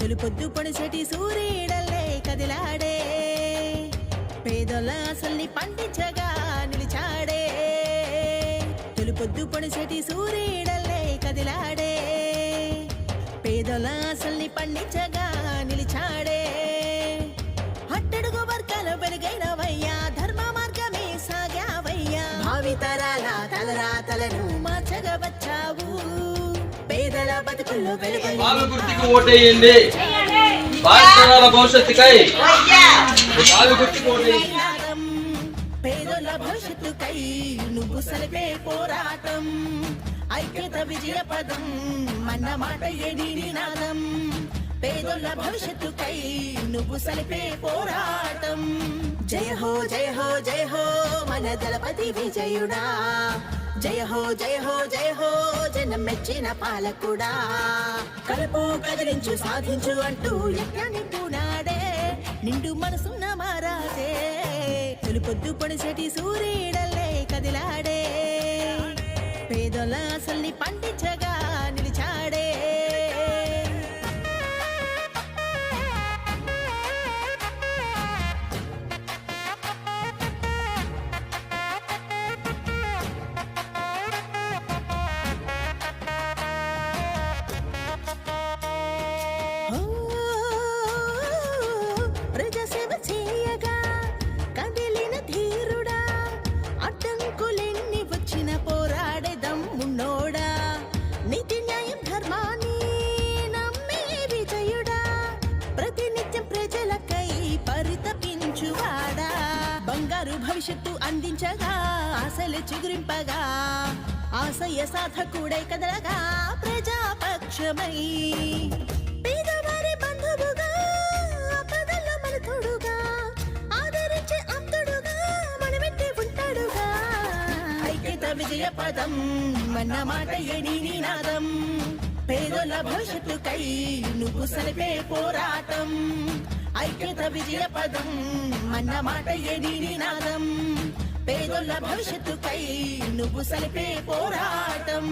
తొలిపొద్దు పొడిసెటి సూర్యుడల్లే కదిలాడే. పేదల అసల్ని పండించగా నిలిచాడే. తొలిపొద్దు పొడిసెటి సూర్యుడల్లే కదిలాడే. పేదల అసల్ని పండించగా నిలిచాడే. అట్టడుగు వర్గాల వెలుగైనవయ్యా ధర్మ మార్గమే సాగావయ్యా. భావితరాల తలరాతలను మార్చగా వచ్చావు. బాలు గుర్తుకు ఓటేయండి. భారతరాల భవిష్యత్తుకై. బాలు గుర్తుకు ఓటేయండి పేదల భవిష్యత్తుకై నువ్వు సలిపే పోరాటం. ఐక్యత విజయ పదం మన మాట ఏడి నినాదం పేదల భవిష్యత్తుకై నువ్వు సలిపే పోరాటం. జయ హో జయ హో జయ హో మన దళపతి విజయుడా. జయ హో జయ హో జయ హో జనం మెచ్చిన పాలకుడా. కలుపు కదిలించు సాధించు అంటూ యజ్ఞాన్ని పూనాడే. నిండు మనసున్న పొద్దు తొలిపొద్దు పొడిసెటి సూర్యుడల్లే కదిలాడే. పేదల అసల్ని పండించగా భవిష్యత్తు అందించగా ఆశలు చిగురింపగా ఆశయ సాధకుడై కదలగా ప్రజాపక్షమై. పేదవారి బంధువుగా ఆపదల్లో మన తోడుగా ఆదరించే అంతుడుగా మన వెంటే ఉంటాడుగా. ఐక్యత విజయ పదం మన మాట ఎడి నినాదం. పేదల భవిష్యత్తుకై నువ్వు సరిపే పోరాటం ఐక్యత విజయ పదం మన మాట ఏడి నినాదం పేదల భవిష్యత్తుకై నువ్వు సరిపే పోరాటం.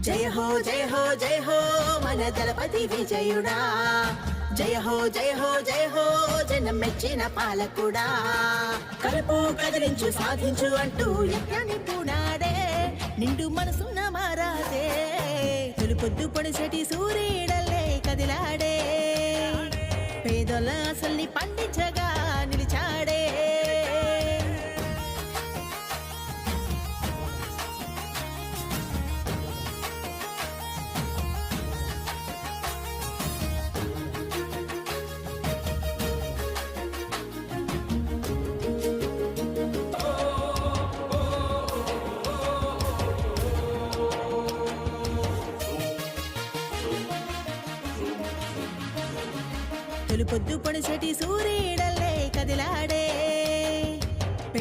జయ హో జయ హో జయ హో మన దళపతి విజయుడా. జయ హో జయ హో జయ హో జనం మెచ్చిన పాలకుడా. కలుపు కదిలించు సాధించు అంటూ యజ్ఞాన్ని పునాడే నిండు మనసున్న మారాదే. తొలిపొద్దు పొడిసెటి సూర్యుడల్లే కదిలాడే. పేదల అసల్ని పండించగా తొలిపొద్దు పొడిసెటి సూర్యుడల్లే కదిలాడే